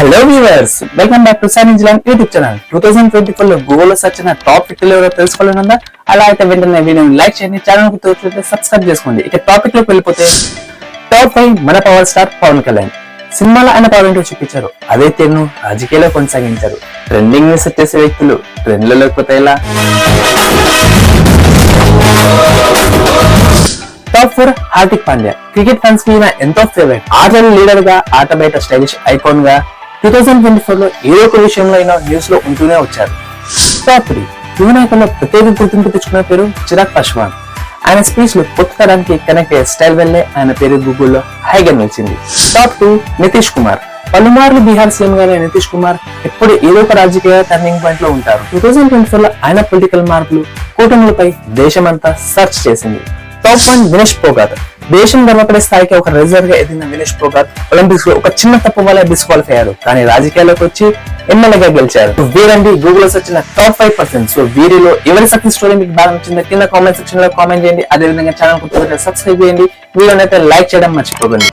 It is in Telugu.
Hello viewers welcome back to sign England YouTube channel two thousand twenty ఫోర్లో గూగుల్లో సెర్చ్ అయిన టాప్ ఫిఫ్టీ ఎవరో తెలుసుకోవాలనుందా? అలా అయితే వెంటనే వీడియోని లైక్ చేయండి. ఛానల్కు తోచితే సబ్స్క్రైబ్ చేసుకోండి. ఇక టాపిక్లోకి వెళ్ళిపోతే టాప్ ఫైవ్ మన పవర్ స్టార్ పవన్ కళ్యాణ్. సినిమాలో ఆయన పవర్ ఏంటో చూపించారు. అదే తీరును రాజకీయాల్లో కొనసాగించారు. ట్రెండింగ్ని సెట్ చేసే వ్యక్తులు ట్రెండ్ లేకపోతే ఎలా? Top four Hardik Pandya. Cricket ఫ్యాన్స్కి ఎంతో ఫేవరెట్ ఆటలు లీడర్గా ఆట బయట స్టైలిష్ ఐకాన్గా టూ థౌజండ్ ట్వంటీ ఫోర్లో ఏదో ఒక విషయంలో అయినా న్యూస్లో ఉంటూనే వచ్చారు. టాప్ త్రీ యువ ప్రత్యేక గుర్తింపు తెచ్చుకున్న పేరు చిరాగ్ పాశ్వాన్. ఆయన స్పీచ్లో కొత్త తరానికి కనెక్ట్ అయ్యే స్టైల్ వల్లే ఆయన పేరు గూగుల్లో హైగా నిలిచింది. టాప్ టూ నితీష్ కుమార్ పలుమార్లు బీహార్ సీఎం గా నితీష్ కుమార్ ఎప్పుడు ఏదో ఒక రాజకీయ టర్నింగ్ పాయింట్లో ఉంటారు. టూ థౌసండ్ ట్వంటీ ఫోర్లో ఆయన పొలిటికల్ మార్పులు కూటములపై దేశమంతా సెర్చ్ చేసింది. టాప్ వన్ దినేష్ పోగాట్ దేశం గర్వపడే స్థాయికి ఒక రిజర్వ్గా ఎదిగిన వినేష్ పోగాట్ ఒలింపిక్స్లో ఒక చిన్న తప్పు వల్ల డిస్క్వాలిఫై అయ్యారు కానీ రాజకీయాల్లోకి వచ్చి ఎమ్మెల్యేగా గెలిచారు. వీరండి గూగుల్లో వచ్చిన టాప్ ఫైవ్ పర్సెంట్ సో వీరిలో ఎవరి సక్సెస్ స్టోరీ మీకు బాగా నచ్చిందో కింద కామెంట్ సెక్షన్లో కామెంట్ చేయండి. అదే విధంగా ఛానల్కు సబ్స్క్రైబ్ చేయండి. వీడియోనైతే లైక్ చేయడం మర్చిపోకండి.